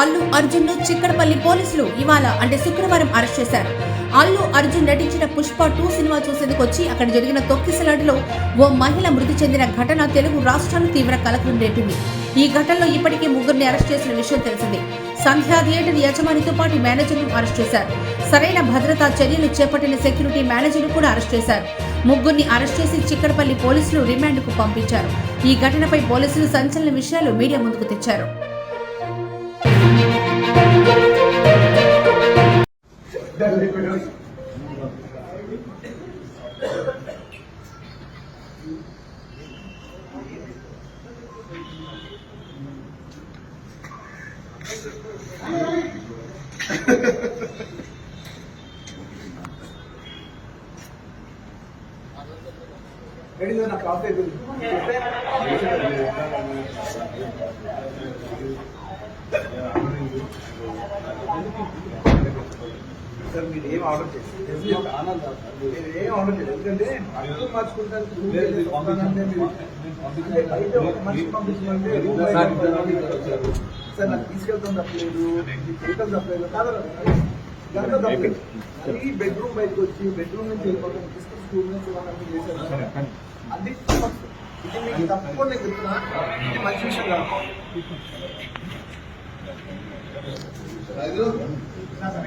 అర్జున్ను చిక్కడపల్లి పోలీసులు ఇవాళ అంటే శుక్రవారం అరెస్ట్ చేశారు. అల్లు అర్జున్ నటించిన పుష్ప టూ సినిమా చూసేందుకు వచ్చి అక్కడ జరిగిన తొక్కిసలాటలో ఓ మహిళ మృతి చెందిన ఘటన తెలుగు రాష్ట్రాలు తీవ్ర కలకలం రేపింది. ఈ ఘటనలో ఇప్పటికే ముగ్గురిని అరెస్ట్ చేసిన విషయం తెలిసిందే. సంధ్యా థియేటర్ యజమానితో పాటు మేనేజర్ను అరెస్ట్ చేశారు. సరైన భద్రతా చర్యలు చేపట్టిన సెక్యూరిటీ మేనేజర్ను కూడా అరెస్ట్ చేశారు. ముగ్గురిని అరెస్ట్ చేసి చిక్కడపల్లి పోలీసులు రిమాండ్కు పంపించారు. ఈ ఘటనపై పోలీసులు సంచలన విషయాలు మీడియా ముందుకు తెచ్చారు. ரெடிதான் நான் காஃபி సార్ మీరు ఏం ఆర్డర్ చేయాలి మీరు ఏం ఆర్డర్ ఎందుకంటే అర్థం బయట ఒక మనిషి పంపించాలంటే సార్ నాకు తీసుకెళ్తాం తప్పలేదు. చేయటం తప్పలేదు. కాదు తప్పలేదు. బెడ్రూమ్ బయటకు వచ్చి బెడ్రూమ్ నుంచి వెళ్ళిపోతాం. తీసుకుని స్కూల్ నుంచి వాళ్ళని చేశారు. అది తప్పదు. ఇది మీకు తప్పకుండా నేను చెప్తున్నా. ఇది మంచి విషయం కాదు. నా సార్,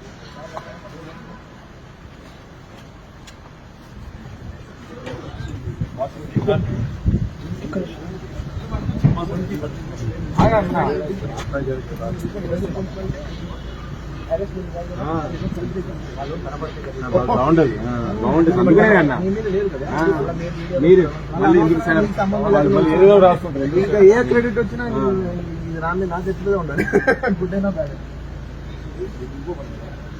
బాగుండదు బాగుంటుంది అందుకనే అన్న మీరు మళ్ళీ మళ్ళీ ఏదో రాసుకుంటారు ఇంకా ఏ క్రెడిట్ వచ్చినా ఇది రాని నా చేతిలో ఉండాలి గుడ్ అయినా బ్యాడ్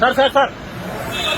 సార్ సార్ సార్